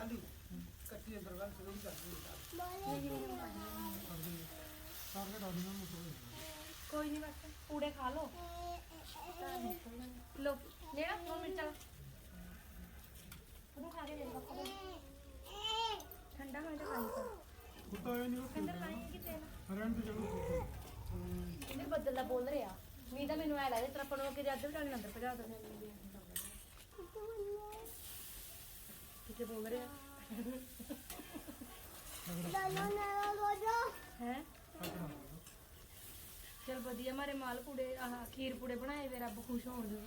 ਡਾਲੀ ਕੱਟੀ ਅੰਦਰ ਗੱਲ ਸ਼ੁਰੂ ਕਰ ਦਿੱਤੀ ਚਾਰ ਗੱਡ ਆਦੀ ਨਾ ਮੋਟਰ ਕੋਈ ਨਹੀਂ ਬਸ ਪੂੜੇ ਖਾ ਲੋ ਲੋ ਲੈਣਾ ਦੋ ਮਿੰਟ ਚਲ ਖਾ ਕੇ ਦੇਖ ਪਾਪਾ ਠੰਡਾ ਹੋਇਆ ਤਾਂ ਖਾਈ ਕਰ ਕੁੱਤਾ ਇਹ ਨਹੀਂ ਅੰਦਰ ਪਾਣੀ ਕਿਤੇ ਨਾ ਰਹਿਣ ਤੇ ਚਲੋ ਇਹਨੇ ਬੱਦਲ ਦਾ ਬੋਲ ਰਿਹਾ ਮੀਂਹ ਤਾਂ ਮੈਨੂੰ ਐ ਲੱਗਦਾ ਤੇਰਾ ਪਣੋ ਕੇ ਜੱਦ ਕਿਤੇ ਬੋਲ ਹੈ? ਚਲ ਵਧੀਆ ਮਾਰੇ ਮਾਲ ਪੂੜੇ ਆਹ ਖੀਰ ਪੂੜੇ ਬਣਾਏ ਵੇ ਰੱਬ ਖੁਸ਼ ਹੋਣ ਦੇ